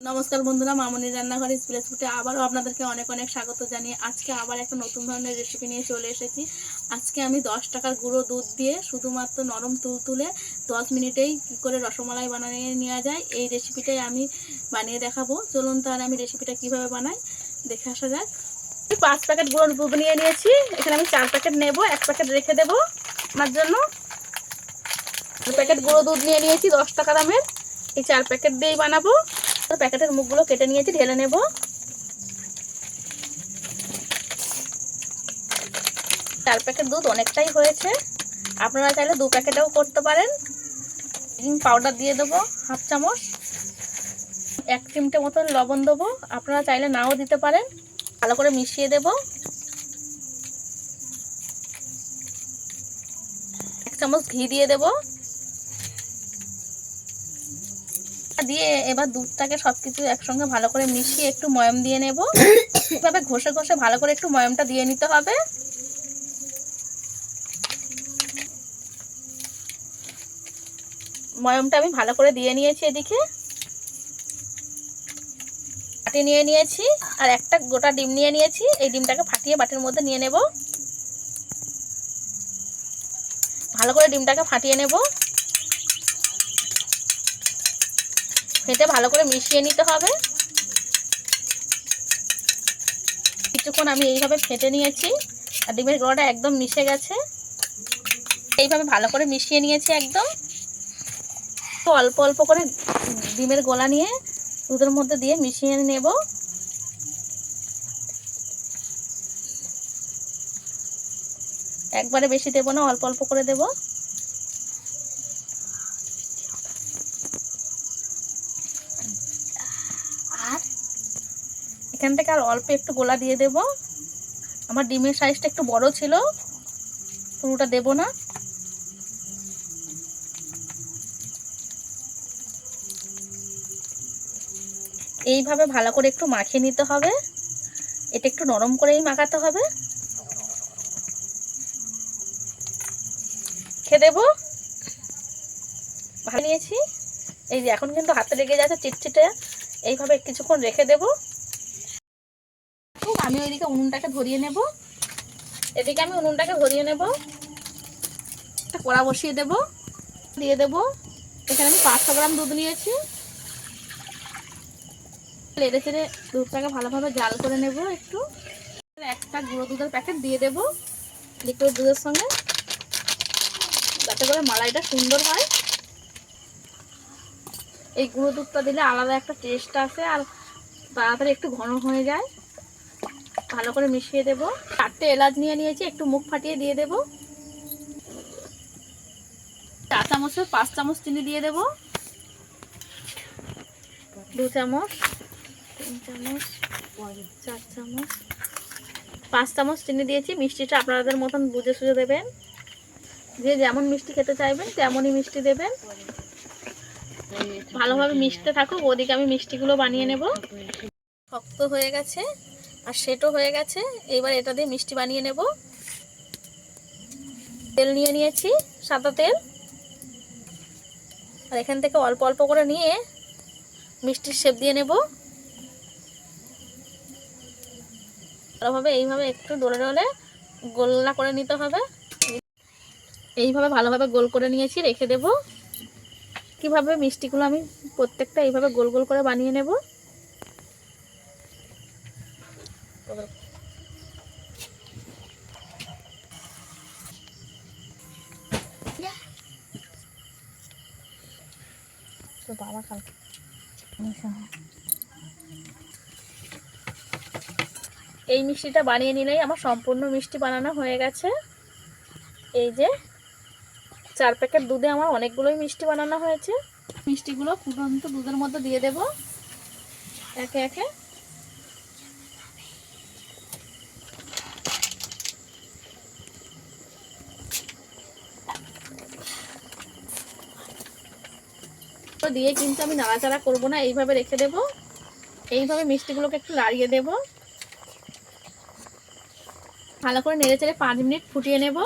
নমস্কার বন্ধুরা মামনি রান্নাঘর স্প্লেস ফুটে আবারও আপনাদেরকে অনেক অনেক স্বাগত জানিয়ে আজকে আবার একটা নতুন ধরনের রেসিপি নিয়ে চলে এসেছি। আজকে আমি দশ টাকার গুঁড়ো দুধ দিয়ে শুধুমাত্র নরম তুল তুলে দশ মিনিটেই কী করে রসমালাই বানিয়ে নেওয়া যায়, এই রেসিপিটাই আমি বানিয়ে দেখাবো। চলুন তাহলে আমি রেসিপিটা কীভাবে বানাই, দেখে আসা যাক। পাঁচ প্যাকেট গুঁড়ো দুধ নিয়ে নিয়েছি, এখানে আমি চার প্যাকেট নেব, এক প্যাকেট রেখে দেবো আমার জন্য। প্যাকেট গুঁড়ো দুধ নিয়ে নিয়েছি, দশ টাকা দামের। এই চার প্যাকেট দিয়েই বানাবো। প্যাকেটের মুখগুলো কেটে নিয়েছি, ঢেলে নেব। চার প্যাকেট দুধ অনেকটাই হয়েছে। আপনারা চাইলে দু প্যাকেটেও করতে পারেন। বেকিং পাউডার দিয়ে দেবো, হাফ চামচ। এক চিমটে মতন লবণ দেবো, আপনারা চাইলে নাও দিতে পারেন। ভালো করে মিশিয়ে দেব। এক চামচ ঘি দিয়ে দেবো। দিয়ে এবার দুধটাকে সব কিছু একসঙ্গে ভালো করে মিশিয়ে একটু ময়ম দিয়ে নেব। এভাবে ঘষে ঘষে ভালো করে একটু ময়মটা দিয়ে নিতে হবে। ময়মটা আমি ভালো করে দিয়ে নিয়েছি এদিকে। বাটি নিয়ে নিয়েছি আর একটা গোটা ডিম নিয়ে নিয়েছি। এই ডিমটাকে ফাটিয়ে বাটির মধ্যে নিয়ে নেব। ভালো করে ডিমটাকে ফাটিয়ে নেব। ফেটে ভালো করে মিশিয়ে নিতে হবে। কিছুক্ষণ আমি এইভাবে ফেটে নিয়েছি। আর ডিমের গোড়াটা একদম মিশে গেছে। এইভাবে ভালো করে মিশিয়ে নিয়েছি একদম। অল্প অল্প করে ডিমের গোলা নিয়ে দুধের মধ্যে দিয়ে মিশিয়ে নেব। একবারে বেশি দেবো না, অল্প অল্প করে দেবো। এখান থেকে আর অল্প একটু গোলা দিয়ে দেব। আমার ডিমের সাইজটা একটু বড় ছিল, পুরোটা দেব না। এইভাবে ভালো করে একটু মাখিয়ে নিতে হবে। এটা একটু নরম করেই মাখাতে হবে। খেয়ে দেবো। ভালো নিয়েছি। এই যে এখন কিন্তু হাতে লেগে যাচ্ছে চিটচিটে। এইভাবে কিছুক্ষণ রেখে দেব। আমি ওইদিকে উনুনটাকে ধরিয়ে নেব। এদিকে আমি উনুনটাকে ধরিয়ে নেব। একটা কড়া বসিয়ে দেব। দিয়ে দেব। এখানে আমি পাঁচশো গ্রাম দুধ নিয়েছি। লেড়ে চেড়ে দুধটাকে ভালোভাবে জাল করে নেব একটু। একটা গুঁড়ো দুধের প্যাকেট দিয়ে দেব লিকুইড দুধের সঙ্গে। যাতে করে মালাইটা সুন্দর হয়। এই গুঁড়ো দুধটা দিলে আলাদা একটা টেস্ট আসে আর তাড়াতাড়ি একটু ঘন হয়ে যায়। ভালো করে মিশিয়ে দেব। চারটে এলাচ নিয়ে নিয়েছি, একটু মুখ ফাটিয়ে দিয়ে দেব। চা চামচের পাঁচ চামচ চিনি দিয়ে দেব। দু চামচ, তিন চামচ, চার চামচ। পাঁচ চামচ চিনি দিয়েছি, মিষ্টিটা আপনাদের মতন বুঝে সুঝে দেবেন। যে যেমন মিষ্টি খেতে চাইবেন, তেমনই মিষ্টি দেবেন। ভালোভাবে মিশতে থাকুক, ওদিকে আমি মিষ্টিগুলো বানিয়ে নেব। শক্ত হয়ে গেছে। আর সেটও হয়ে গেছে। এবার এটা দিয়ে মিষ্টি বানিয়ে নেব। তেল নিয়ে নিয়েছি, সাদা তেল। আর এখান থেকে অল্প অল্প করে নিয়ে মিষ্টির শেপ দিয়ে নেব। ভালোভাবে এইভাবে একটু ডলে ডলে গোল্লা করে নিতে হবে। এইভাবে ভালোভাবে গোল করে নিয়েছি, রেখে দেবো। কীভাবে মিষ্টিগুলো আমি প্রত্যেকটা এইভাবে গোল গোল করে বানিয়ে নেব। বাবা কালকে এই মিষ্টিটা বানিয়ে নিলেই আমার সম্পূর্ণ মিষ্টি বানানো হয়ে গেছে। এই যে চার প্যাকেট দুধে আমার অনেকগুলোই মিষ্টি বানানো হয়েছে। মিষ্টিগুলো ফুটন্ত দুধের মধ্যে দিয়ে দেব। একে একে দিয়ে কিন্তু আমি নাড়াচাড়া করব না এইভাবে রেখে দেব। এইভাবে মিষ্টিগুলোকে একটু লাড়িয়ে দেব। ভালো করে নেড়ে চেড়ে পাঁচ মিনিট ফুটিয়ে নেব।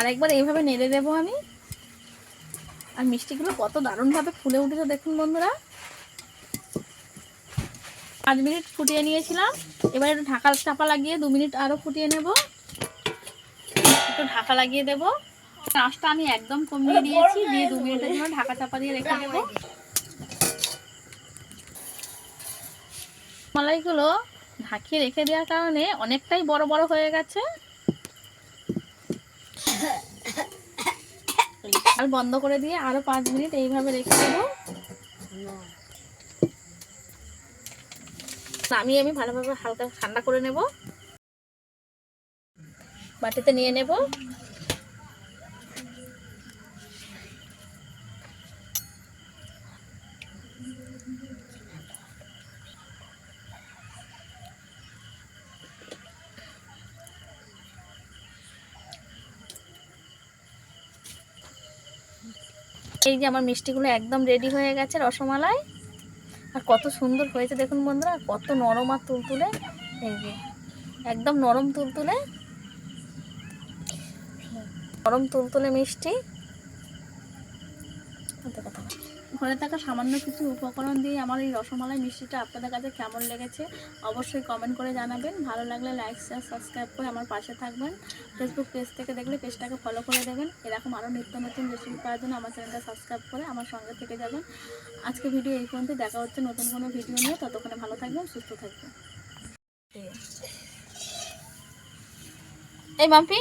আরেকবার এইভাবে নেড়ে দেবো আমি। আর মিষ্টিগুলো কত দারুণভাবে ফুলে উঠেছে দেখুন বন্ধুরা। পাঁচ মিনিট ফুটিয়ে নিয়েছিলাম। এবার একটু ঢাকা চাপা লাগিয়ে দু মিনিট আরও ফুটিয়ে নেব। একটু ঢাকা লাগিয়ে দেব। আঁচটা আমি একদম কমিয়ে দিয়েছি দিয়ে দু মিনিটের জন্য ঢাকা চাপা দিয়ে রেখে দেবো। মালাইগুলো ঢাকিয়ে রেখে দেওয়ার কারণে অনেকটাই বড় বড় হয়ে গেছে। আর বন্ধ করে দিয়ে আরও পাঁচ মিনিট এইভাবে রেখে দেবো। নামিয়ে আমি ভালোভাবে হালকা ঠান্ডা করে নেব। বাটিতে নিয়ে নেব। এই যে আমার মিষ্টিগুলো একদম রেডি হয়ে গেছে রসমালাই। আর কত সুন্দর হয়েছে দেখুন বন্ধুরা, কত নরম আর তুলতুলে। এই যে, একদম নরম তুলতুলে। নরম তুলতুলে মিষ্টি। ঘরে থাকা সামান্য কিছু উপকরণ দিয়ে আমার এই রসমালাই মিষ্টিটা আপনাদের কাছে কেমন লেগেছে অবশ্যই কমেন্ট করে জানাবেন। ভালো লাগলে লাইক শেয়ার সাবস্ক্রাইব করে আমার পাশে থাকবেন। ফেসবুক পেজ থেকে দেখলে পেজটাকে ফলো করে দেবেন। এরকম আরও নিত্য নতুন রেসিপি পাওয়ার জন্য আমার চ্যানেলটা সাবস্ক্রাইব করে আমার সঙ্গে থেকে যাবেন। আজকে ভিডিও এই পর্যন্ত। দেখা হচ্ছে নতুন কোনো ভিডিও নিয়ে। ততক্ষণে ভালো থাকবেন, সুস্থ থাকবেন। এই মাম্পি